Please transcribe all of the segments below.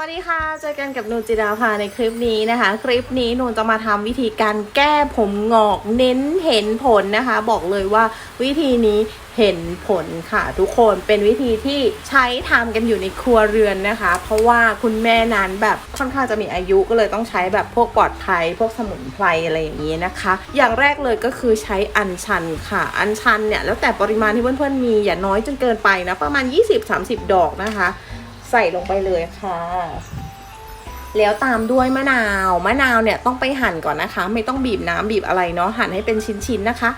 วัสดีค่ะ เจอกันกับนูจิดาภาในคลิปนี้นะคะ คลิปนี้นูจะมาทำวิธีการแก้ผมงอกเน้นเห็นผลนะคะ บอกเลยว่าวิธีนี้เห็นผลค่ะทุกคนเป็นวิธีที่ใช้ทำกันอยู่ในครัวเรือนนะคะ เพราะว่าคุณแม่นั้นแบบค่อนข้างจะมีอายุก็เลยต้องใช้แบบพวกปลอดภัยพวกสมุนไพรอะไรอย่างนี้นะคะ อย่างแรกเลยก็คือใช้อัญชันค่ะ อัญชันเนี่ยแล้วแต่ปริมาณที่เพื่อนๆมีอย่าน้อยจนเกินไปนะประมาณ 20-30 ดอกนะคะ ใส่ลงไปเลยค่ะ แล้วตามด้วยมะนาว มะนาวเนี่ยต้องไปหั่นก่อนนะคะ ไม่ต้องบีบน้ำบีบอะไรเนาะหั่นให้เป็นชิ้นๆนะคะ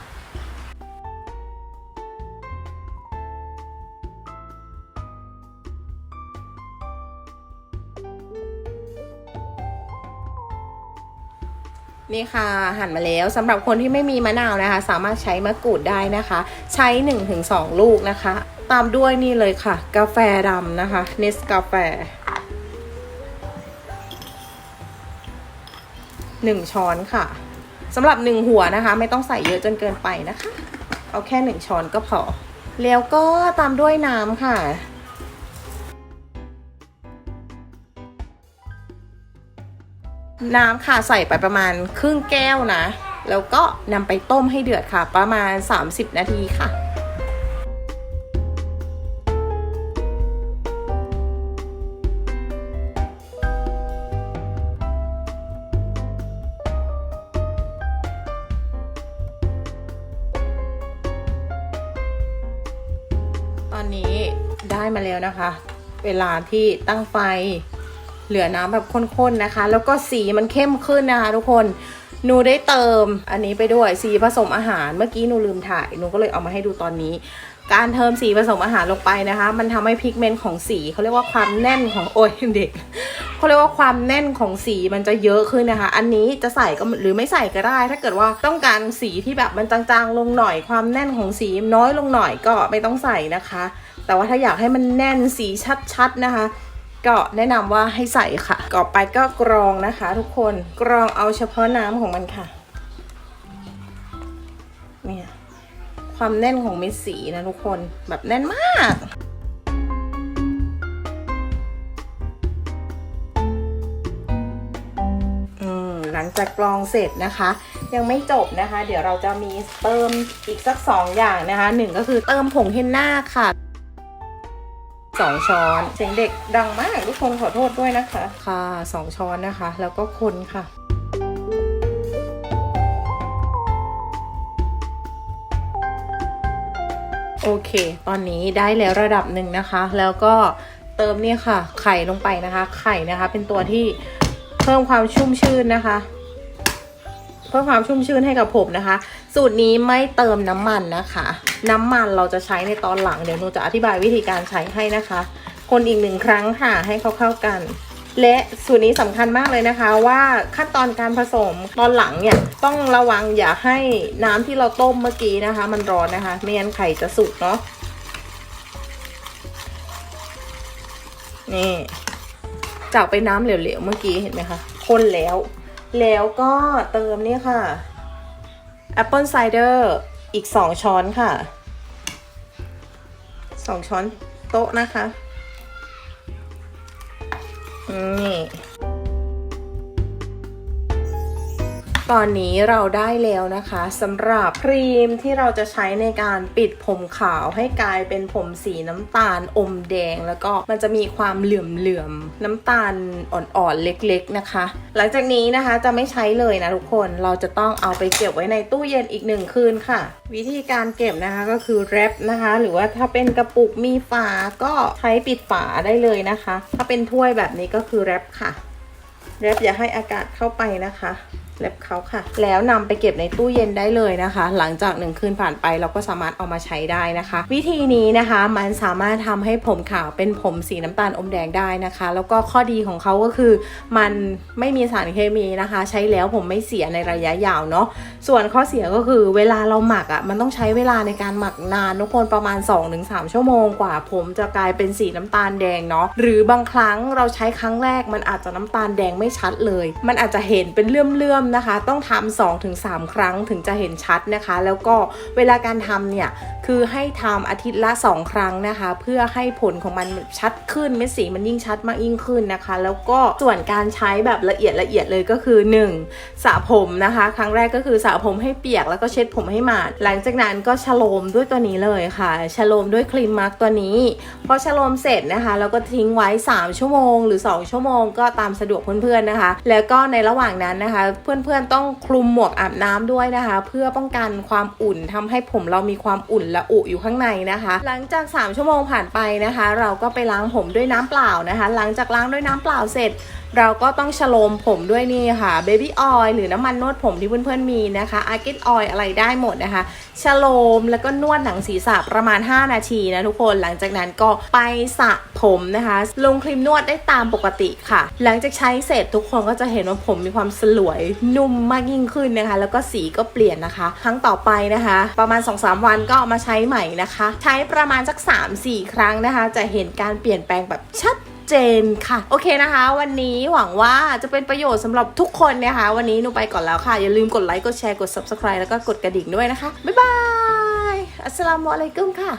นี่ค่ะหั่นมาแล้วสำหรับคนที่ไม่มีมะนาวนะคะ สามารถใช้มะกรูดได้นะคะ ใช้ 1-2 ลูกนะคะ ตามด้วยนี่เลยค่ะ กาแฟดำนะคะเนสกาแฟหนึ่งช้อนค่ะสำหรับหนึ่งหัวนะคะ ไม่ต้องใส่เยอะจนเกินไปนะคะ เอาแค่หนึ่งช้อนก็พอ แล้วก็ตามด้วยน้ำค่ะน้ำค่ะใส่ไปประมาณครึ่งแก้วนะ แล้วก็นำไปต้มให้เดือดค่ะ ประมาณ 30 นาทีค่ะ มาแล้วนะคะ เวลาที่ตั้งไฟเหลือน้ำแบบข้นๆนะคะ แล้วก็สีมันเข้มขึ้นนะคะทุกคนหนูได้เติมอันนี้ไปด้วยสีผสมอาหารเมื่อกี้หนูลืมถ่ายหนูก็เลยเอามาให้ดูตอนนี้ การเติมสีผสมอาหารลงไปนะคะ มันทำให้พิกเมนต์ของสีเขาเรียกว่าความแน่นของโอ้ยเด็กเขาเรียกว่าความแน่นของสีมันจะเยอะขึ้นนะคะ อันนี้จะใส่ก็หรือไม่ใส่ก็ได้ ถ้าเกิดว่าต้องการสีที่แบบมันจางๆลงหน่อยความแน่นของสีน้อยลงหน่อยก็ไม่ต้องใส่นะคะ แต่ว่าถ้าอยากให้มันแน่นสีชัดๆนะคะ ก็แนะนำว่าให้ใส่ค่ะต่อไปก็กรองนะคะ ทุกคนกรองเอาเฉพาะน้ำของมันค่ะเนี่ยความแน่นของเม็ดสีนะทุกคนแบบแน่นมากอืมหลังจากกรองเสร็จนะคะ ยังไม่จบนะคะ เดี๋ยวเราจะมีเติมอีกสักสองอย่างนะคะหนึ่งก็คือเติมผงเฮนน่าค่ะ สองช้อนเสียงเด็กดังมากทุกคนขอโทษด้วยนะคะ ค่ะสองช้อนนะคะ แล้วก็คนค่ะโอเค ตอนนี้ได้แล้วระดับหนึ่งนะคะ แล้วก็เติมเนี่ยค่ะ ไข่ลงไปนะคะ ไข่นะคะ เป็นตัวที่เพิ่มความชุ่มชื่นนะคะ เพิ่มความชุ่มชื่นให้กับผมนะคะ สูตรนี้ไม่เติมน้ำมันนะคะ น้ำมันเราจะใช้ในตอนหลังเดี๋ยวหนูจะอธิบายวิธีการใช้ให้นะคะ คนอีกหนึ่งครั้งค่ะให้เขาเข้ากัน และสูตรนี้สำคัญมากเลยนะคะ ว่าขั้นตอนการผสมตอนหลังเนี่ยต้องระวังอย่าให้น้ำที่เราต้มเมื่อกี้นะคะ มันร้อนนะคะ ไม่งั้นไข่จะสุกเนาะนี่จากไปน้ำเหลวๆเมื่อกี้เห็นไหมคะข้นแล้ว แล้วก็เติมนี่ค่ะแอปเปิลไซเดอร์อีก 2 ช้อนค่ะ 2 ช้อนโต๊ะนะคะนี่ ตอนนี้เราได้แล้วนะคะสำหรับครีมที่เราจะใช้ในการปิดผมขาวให้กลายเป็นผมสีน้ำตาลอมแดง แล้วก็มันจะมีความเหลื่อมๆน้ำตาลอ่อนๆเล็กๆนะคะ หลังจากนี้นะคะจะไม่ใช้เลยนะทุกคนเราจะต้องเอาไปเก็บไว้ในตู้เย็นอีกหนึ่งคืนค่ะ วิธีการเก็บนะคะก็คือแรปนะคะ หรือว่าถ้าเป็นกระปุกมีฝาก็ใช้ปิดฝาได้เลยนะคะ ถ้าเป็นถ้วยแบบนี้ก็คือแรปค่ะแรปอย่าให้อากาศเข้าไปนะคะ แรปเขาค่ะ แล้วนำไปเก็บในตู้เย็นได้เลยนะคะ หลังจากหนึ่งคืนผ่านไปเราก็สามารถเอามาใช้ได้นะคะ วิธีนี้นะคะมันสามารถทำให้ผมขาวเป็นผมสีน้ำตาลอมแดงได้นะคะ แล้วก็ข้อดีของเขาก็คือ มันไม่มีสารเคมีนะคะ ใช้แล้วผมไม่เสียในระยะยาวเนาะส่วนข้อเสียก็คือเวลาเราหมักอะ่ะมันต้องใช้เวลาในการหมักนานทุกคนประมาณ 2-3 ชั่วโมงกว่า ผมจะกลายเป็นสีน้ำตาลแดงเนาะหรือบางครั้งเราใช้ครั้งแรกมันอาจจะน้ำตาลแดงไม่ชัดเลย มันอาจจะเห็นเป็นเลื่อมๆนะคะ ต้องทำสองถึงสามครั้งถึงจะเห็นชัดนะคะ แล้วก็เวลาการทำเนี่ยคือให้ทำอาทิตย์ละ 2 ครั้งนะคะ เพื่อให้ผลของมันชัดขึ้นเม็ดสีมันยิ่งชัดมากยิ่งขึ้นนะคะ แล้วก็ส่วนการใช้แบบละเอียดละเอียดเลยก็คือ 1. สระผมนะคะ ครั้งแรกก็คือสระผมให้เปียกแล้วก็เช็ดผมให้หมาด หลังจากนั้นก็ชโลมด้วยตัวนี้เลยค่ะชโลมด้วยครีมมาร์กตัวนี้พอชโลมเสร็จนะคะเราก็ทิ้งไว้ 3 ชั่วโมง หรือ 2 ชั่วโมงก็ตามสะดวกเพื่อนๆนะคะ แล้วก็ในระหว่างนั้นนะคะ เพื่อนๆต้องคลุมหมวกอาบน้ำด้วยนะคะ เพื่อป้องกันความอุ่นทำให้ผมเรามีความอุ่นและอุอยู่ข้างในนะคะ หลังจาก 3 ชั่วโมงผ่านไปนะคะ เราก็ไปล้างผมด้วยน้ำเปล่านะคะ หลังจากล้างด้วยน้ำเปล่าเสร็จ เราก็ต้องชโลมผมด้วยนี่ค่ะเบบี้ออยล์หรือน้ำมันนวดผมที่เพื่อนๆมีนะคะอาร์กิตออยล์อะไรได้หมดนะคะชโลมแล้วก็นวดหนังศีรษะประมาณ 5 นาทีนะทุกคนหลังจากนั้นก็ไปสระผมนะคะ ลงครีมนวดได้ตามปกติค่ะ หลังจากใช้เสร็จทุกคนก็จะเห็นว่าผมมีความสลวยนุ่มมากยิ่งขึ้นนะคะ แล้วก็สีก็เปลี่ยนนะคะ ครั้งต่อไปนะคะ ประมาณ 2-3 วันก็ามาใช้ใหม่นะคะ ใช้ประมาณสัก 3-4 ครั้งนะคะ จะเห็นการเปลี่ยนแปลงแบบชัด เจนค่ะ โอเคนะคะ วันนี้หวังว่าจะเป็นประโยชน์สำหรับทุกคนนะคะ วันนี้หนูไปก่อนแล้วค่ะ อย่าลืมกดไลค์กดแชร์กด subscribe แล้วก็กดกระดิ่งด้วยนะคะ บ๊ายบายอัสสลามุอะลัยกุมค่ะ